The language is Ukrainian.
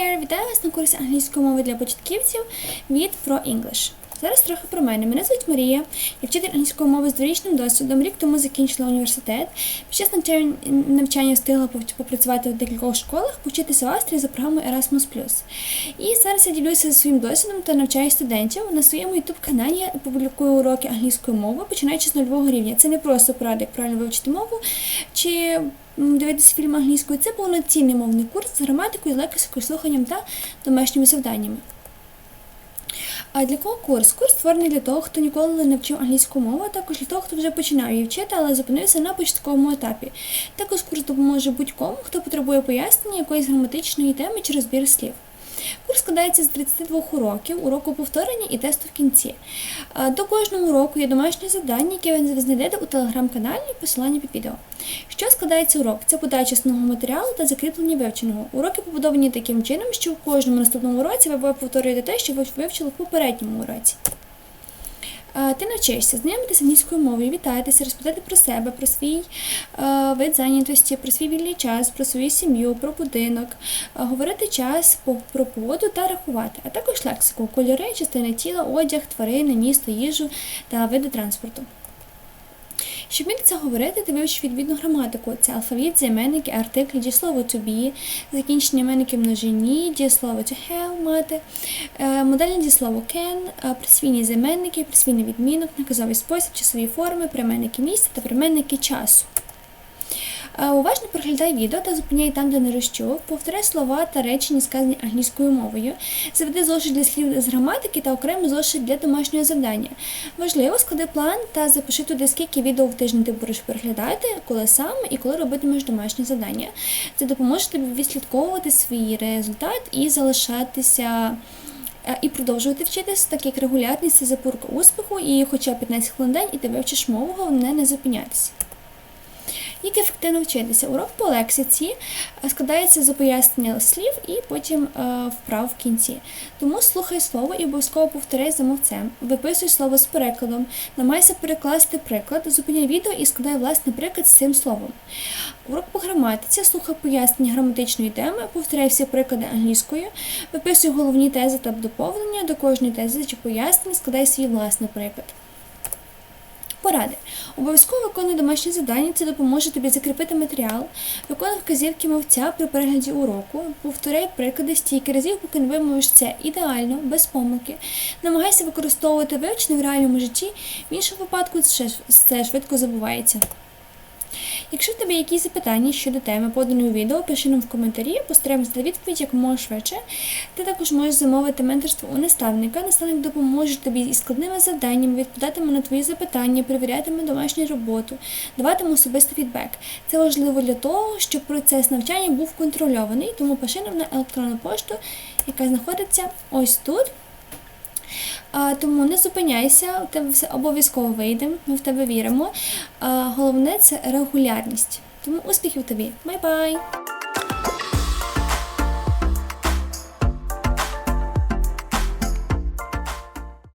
Вітаю вас на курсі англійської мови для початківців від ProEnglish. Зараз трохи про мене. Мене звуть Марія, я вчитель англійської мови з дворічним досвідом. Рік тому закінчила університет. Під час навчання, встигла попрацювати в декількох школах, повчитися в Австрії за програмою Erasmus+. І зараз я ділюся своїм досвідом та навчаю студентів. На своєму youtube каналі я публікую уроки англійської мови, починаючи з нульового рівня. Це не просто поради, як правильно вивчити мову чи дивитися фільм англійською. Це повноцінний мовний курс з граматикою, лексикою, слуханням та домашніми завданнями. А для кого курс? Курс створений для того, хто ніколи не вчив англійську мову, а також для того, хто вже починав її вчити, але зупинився на початковому етапі. Також курс допоможе будь-кому, хто потребує пояснення якоїсь граматичної теми чи розбір слів. Курс складається з 32 уроків, уроку повторення і тесту в кінці. До кожного уроку є домашнє завдання, яке ви знайдете у телеграм-каналі, посилання під відео. Що складається урок? Це подача основного матеріалу та закріплення вивченого. Уроки побудовані таким чином, що в кожному наступному уроці ви повторюєте те, що ви вивчили в попередньому уроці. А, Ти навчишся знайомитися англійською мовою, вітатися, розповідати про себе, про свій е, вид зайнятості, про свій вільний час, про свою сім'ю, про будинок, е, говорити час про погоду та рахувати, а також лексику, кольори, частини тіла, одяг, тварини, місто, їжу та види транспорту. Щоб міг це говорити, ти вивчиш відповідну граматику. Це алфавіт, займенники, артиклі, дієслово to be, закінчення іменники множині, дієслово to have, мати, е, модельне дієслово can, е, присвійні займенники, присвійний відмінок, наказовий спосіб, часові форми, прийменники місця та прийменники часу. Е, Уважно проглядай відео та зупиняй там, де не розчув. Повторяй слова та речення, сказані англійською мовою. Заведи зошит для слів з граматики та окремо зошит для домашнього завдання. Важливо, склади план та запиши туди, скільки відео в тиждень ти будеш переглядати, коли саме і коли робитимеш домашнє завдання. Це допоможе тобі відслідковувати свій результат і залишатися. е, І продовжувати вчитися, так як регулярність це запорука успіху, і хоча 15 хвилин день, і ти вивчиш мову, головне не зупинятися. Як ефективно вчитися? Урок по лексиці е, складається з пояснення слів і потім е, вправ в кінці. Тому слухай слово і обов'язково повторяй за мовцем. Виписуй слово з перекладом, намайся перекласти приклад, зупиняй відео і складай власний приклад з цим словом. Урок по граматиці, слухай пояснення граматичної теми, повторяй всі приклади англійською, виписуй головні тези та доповнення до кожної тези чи пояснення, складай свій власний приклад. Поради. Обов'язково виконуй домашні завдання, це допоможе тобі закріпити матеріал, виконуй вказівки мовця при перегляді уроку, повторяй приклади стільки разів, поки не вимовиш це ідеально, без помилки. Намагайся використовувати вивчене в реальному житті, в іншому випадку це, швидко забувається. Якщо в тебе якісь запитання щодо теми поданої відео, пиши нам в коментарі, постараємося дати відповідь як можна швидше. Ти також можеш замовити менторство у наставника. Наставник допоможе тобі із складними завданнями, відповідатиме на твої запитання, перевірятиме домашню роботу, даватиме особистий фідбек. Це важливо для того, щоб процес навчання був контрольований, тому пиши нам на електронну пошту, яка знаходиться ось тут. Тому не зупиняйся, у тебе все обов'язково вийде, ми в тебе віримо. Головне це регулярність. Тому успіхів тобі! Бай-бай!